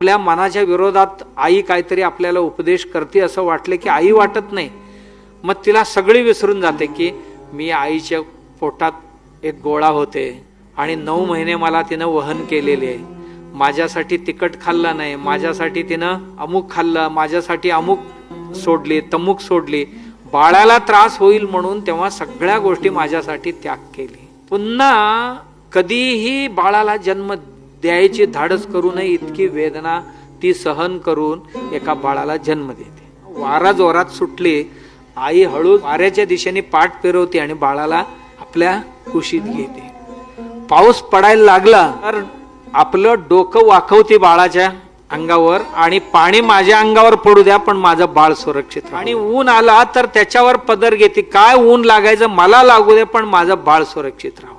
आपल्या मनाच्या विरोधात आई काहीतरी आपल्याला उपदेश करते असं वाटलं की आई वाटत नाही. मग तिला सगळी विसरून जाते की मी आईच्या पोटात एक गोळा होते आणि नऊ महिने मला तिनं वहन केलेले आहे. माझ्यासाठी तिखट खाल्लं नाही माझ्यासाठी तिनं अमुक खाल्लं माझ्यासाठी अमुक सोडली तमुक सोडली. बाळाला त्रास होईल म्हणून तेव्हा सगळ्या गोष्टी माझ्यासाठी त्याग केली. पुन्हा कधीही बाळाला जन्म द्यायची धाडस करू नये इतकी वेदना ती सहन करून एका बाळाला जन्म देते. वारा जोरात सुटली आई हळू वाऱ्याच्या दिशेने पाठ फिरवते आणि बाळाला आपल्या कुशीत घेते. पाऊस पडायला लागला तर आपलं डोकं वाकवते बाळाच्या अंगावर आणि पाणी माझ्या अंगावर पडू द्या पण माझं बाळ सुरक्षित राहू. आणि ऊन आला तर त्याच्यावर पदर घेते. काय ऊन लागायचं मला लागू दे पण माझं बाळ सुरक्षित राहावं